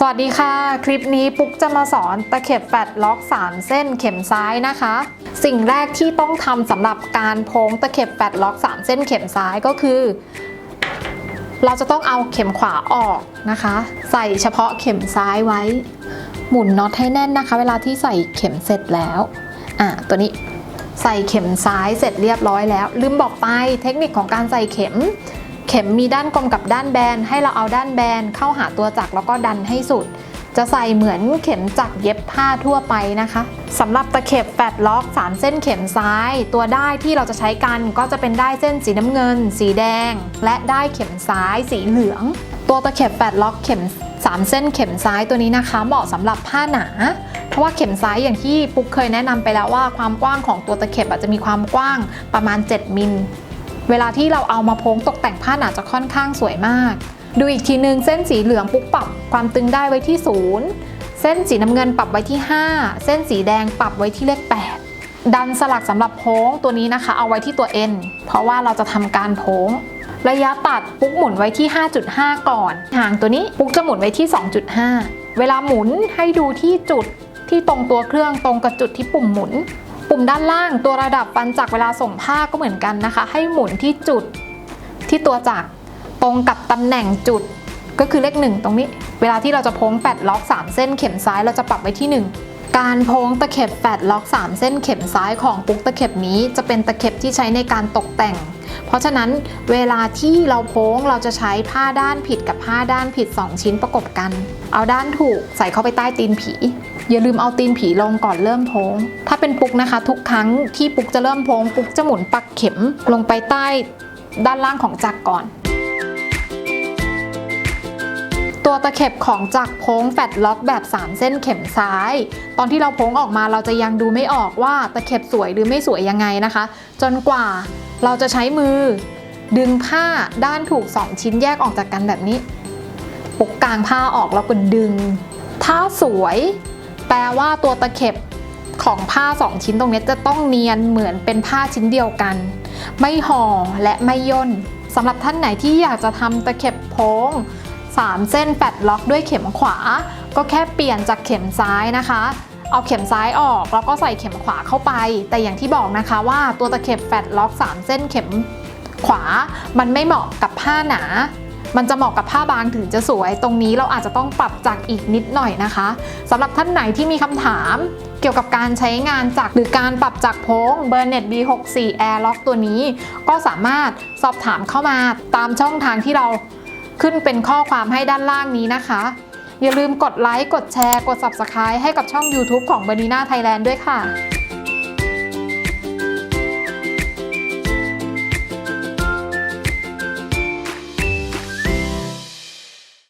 สวัสดีค่ะ คลิปนี้ปุ๊กจะมาสอนตะเข็บแฟดล็อก 3 เส้นเข็มซ้ายนะคะ สิ่งแรกที่ต้องทำสำหรับการโพ้งตะเข็บแฟดล็อก 3 เส้นเข็มซ้ายก็คือ เราจะต้องเอาเข็มขวาออกนะคะ ใส่เฉพาะเข็มซ้ายไว้ หมุนน็อตให้แน่นนะคะ เวลาที่ใส่เข็มเสร็จแล้วอะตัวนี้ใส่เข็มซ้ายเสร็จเรียบร้อยแล้ว ลืมบอกไปเทคนิคของการใส่เข็ม เข็มมีด้านกลมกับด้านแบน ให้เราเอาด้านแบนเข้าหาตัวจักรแล้วก็ดันให้สุด จะใส่เหมือนเข็มจักรเย็บผ้าทั่วไปนะคะสำหรับตะเข็บแปดล็อก 3 เส้นเข็มซ้าย ตัวได้ที่เราจะใช้กันก็จะเป็นได้เส้นสีน้ำเงิน สีแดง และได้เข็มซ้ายสีเหลือง ตัวตะเข็บแปดล็อกเข็ม 3 เส้นเข็มซ้ายตัวนี้นะคะ เหมาะสำหรับผ้าหนาเพราะว่าเข็มซ้ายอย่างที่ปุ๊กเคยแนะนำไปแล้วว่าความกว้างของตัวตะเข็บอาจจะมีความกว้างประมาณ 7 มิล เวลาที่เราเอามาโพ้งตกแต่งผ้าหนาจะค่อนข้างสวยมาก ดูอีกทีนึงเส้นสีเหลืองปุ๊กปรับความตึงได้ไว้ที่ศูนย์เส้นสีน้ำเงินปรับไว้ที่ 5 เส้นสีแดงปรับไว้ที่เลข 8 ดันสลักสำหรับโพ้งตัวนี้นะคะ เอาไว้ที่ตัว N เพราะว่าเราจะทำการโพ้ง ระยะตัดปุ๊กหมุนไว้ที่ 5.5 ก่อน ห่างตัวนี้ปุ๊กจะหมุนไว้ที่ 2.5 เวลาหมุนให้ดูที่จุดที่ตรงตัวเครื่องตรงกับจุดที่ปุ่มหมุน ปุ่มด้านล่างตัวระดับปันจักรเวลาส่งผ้าก็เหมือนกันนะคะ ให้หมุนที่จุดที่ตัวจักรตรงกับตำแหน่งจุดก็คือเลขหนึ่งตรงนี้ เวลาที่เราจะโพ้งแปดล็อก 3 เส้นเข็มซ้ายเราจะปรับไว้ที่ 1 การโพ้งตะเข็บแปดล็อก 3 เส้นเข็มซ้ายของปุ๊กตะเข็บนี้จะเป็นตะเข็บที่ใช้ในการตกแต่ง เพราะฉะนั้นเวลาที่เราโพ้งเราจะใช้ผ้าด้านผิดกับผ้าด้านผิด 2 ชิ้นประกบกัน เอาด้านถูกใส่เข้าไปใต้ตีนผี อย่าลืมเอาตีนผีลงก่อนเริ่มโพ้ง ถ้าเป็นปุกนะคะ ทุกครั้งที่ปุกจะเริ่มโพ้งปุกจะหมุนปักเข็มลงไปใต้ด้านล่างของจักรก่อน ตัวตะเข็บของจักรโพ้งแฟดล็อกแบบ 3 เส้นเข็มซ้าย ตอนที่เราโพ้งออกมาเราจะยังดูไม่ออกว่าตะเข็บสวยหรือไม่สวยยังไงนะคะ จนกว่าเราจะใช้มือ ดึงผ้าด้านถูก 2 ชิ้นแยกออกจากกันแบบนี้ปุกกลางผ้าออกแล้วก็ดึง ถ้าสวย แปลว่าตัวตะเข็บของผ้า 2 ชิ้นตรงนี้จะต้องเนียนเหมือนเป็นผ้าชิ้นเดียวกัน ไม่ห่อและไม่ย่นสำหรับท่านไหนที่อยากจะทำตะเข็บโพ้ง 3 เส้นแปดล็อกด้วยเข็มขวา ก็แค่เปลี่ยนจากเข็มซ้ายนะคะ เอาเข็มซ้ายออกแล้วก็ใส่เข็มขวาเข้าไป แต่อย่างที่บอกนะคะว่าตัวตะเข็บแฟดล็อก 3 เส้นเข็มขวา มันไม่เหมาะกับผ้าหนามันจะเหมาะกับผ้าบางถึงจะสวย ตรงนี้เราอาจจะต้องปรับจากอีกนิดหน่อยนะคะสำหรับท่านไหนที่มีคำถามเกี่ยวกับการใช้งานจักรหรือการปรับจักรโพง b u r n e t B64 Air Lock ตัวนี้ ก็สามารถสอบถามเข้ามาตามช่องทางที่เรา ขึ้นเป็นข้อความให้ด้านล่างนี้นะคะ อย่าลืมกดไลค์ กดแชร์ กด Subscribe ให้กับช่อง YouTube ของ b a n i n a Thailand ด้วยค่ะ